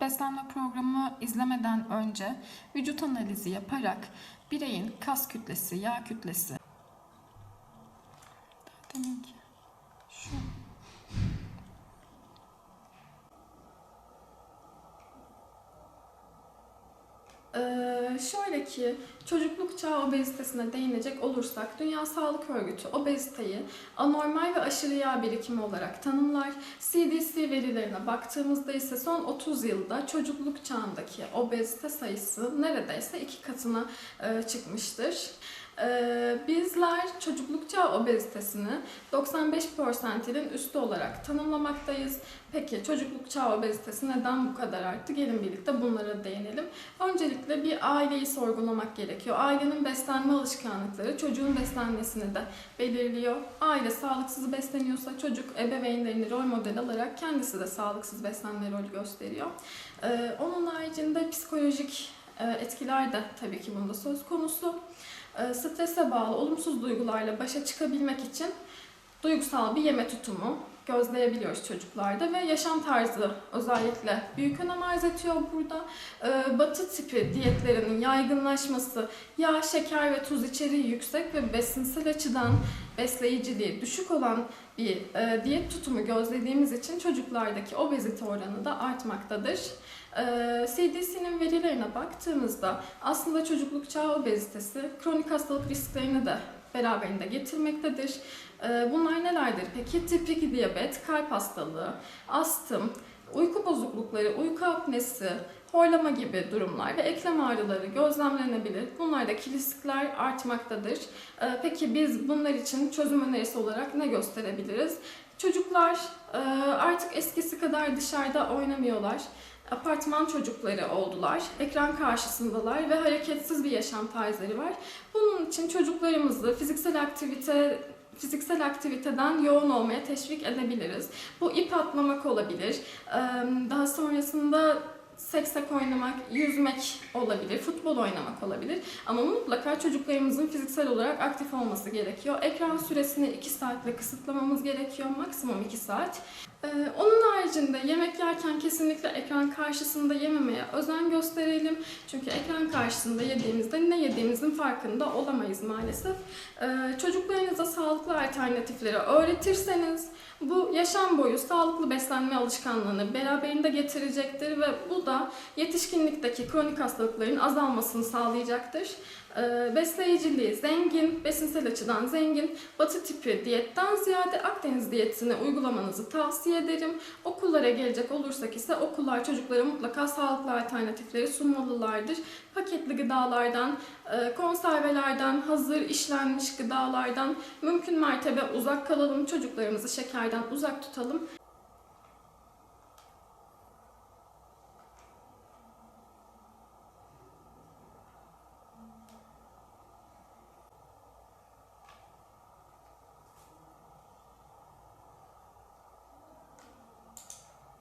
beslenme programı izlemeden önce vücut analizi yaparak bireyin kas kütlesi, yağ kütlesi. Deminki şu şöyle ki çocukluk çağı obezitesine değinecek olursak Dünya Sağlık Örgütü obeziteyi anormal ve aşırı yağ birikimi olarak tanımlar. CDC verilerine baktığımızda ise son 30 yılda çocukluk çağındaki obezite sayısı neredeyse iki katına e, çıkmıştır. Ee, bizler çocukluk çağı obezitesini 95 persentilin üstü olarak tanımlamaktayız. Peki çocukluk çağı obezitesi neden bu kadar arttı? Gelin birlikte bunlara değinelim. Öncelikle bir aileyi sorgulamak gerekiyor. Ailenin beslenme alışkanlıkları çocuğun beslenmesini de belirliyor. Aile sağlıksız besleniyorsa çocuk ebeveynlerini rol model alarak kendisi de sağlıksız beslenme rolü gösteriyor. Ee, onun haricinde psikolojik e, etkiler de tabii ki bunda söz konusu. E, Strese bağlı olumsuz duygularla başa çıkabilmek için duygusal bir yeme tutumu gözleyebiliyoruz çocuklarda ve yaşam tarzı özellikle büyük önem arz ediyor burada. Ee, Batı tipi diyetlerinin yaygınlaşması, yağ, şeker ve tuz içeriği yüksek ve besinsel açıdan besleyiciliği düşük olan bir e, diyet tutumu gözlediğimiz için çocuklardaki obezite oranı da artmaktadır. Ee, CDC'nin verilerine baktığımızda aslında çocukluk çağı obezitesi kronik hastalık risklerini de beraberinde getirmektedir. Ee, Bunlar nelerdir peki? Tip 2 diyabet, kalp hastalığı, astım, uyku bozuklukları, uyku apnesi, horlama gibi durumlar ve eklem ağrıları gözlemlenebilir. Bunlardaki riskler artmaktadır. Ee, Peki biz bunlar için çözüm önerisi olarak ne gösterebiliriz? Çocuklar e, artık eskisi kadar dışarıda oynamıyorlar. Apartman çocukları oldular. Ekran karşısındalar ve hareketsiz bir yaşam tarzları var. Bunun için çocuklarımızı fiziksel aktivite fiziksel aktiviteden yoğun olmaya teşvik edebiliriz. Bu ip atlamak olabilir. Daha sonrasında seksek oynamak, yüzmek olabilir, futbol oynamak olabilir. Ama mutlaka çocuklarımızın fiziksel olarak aktif olması gerekiyor. Ekran süresini 2 saatle kısıtlamamız gerekiyor, maksimum 2 saat. Ee, Onun haricinde yemek yerken kesinlikle ekran karşısında yememeye özen gösterelim. Çünkü ekran karşısında yediğimizde ne yediğimizin farkında olamayız maalesef. Ee, Çocuklarınıza sağlıklı alternatifleri öğretirseniz bu yaşam boyu sağlıklı beslenme alışkanlığını beraberinde getirecektir ve bu da yetişkinlikteki kronik hastalıkların azalmasını sağlayacaktır. Ee, Besleyiciliği zengin, besinsel açıdan zengin, batı tipi diyetten ziyade Akdeniz diyetini uygulamanızı tavsiye ederim. Okullara gelecek olursak ise okullar çocuklara mutlaka sağlıklı alternatifleri sunmalılardır. Paketli gıdalardan, e, konservelerden, hazır işlenmiş gıdalardan mümkün mertebe uzak kalalım. Çocuklarımızı şekerden uzak tutalım.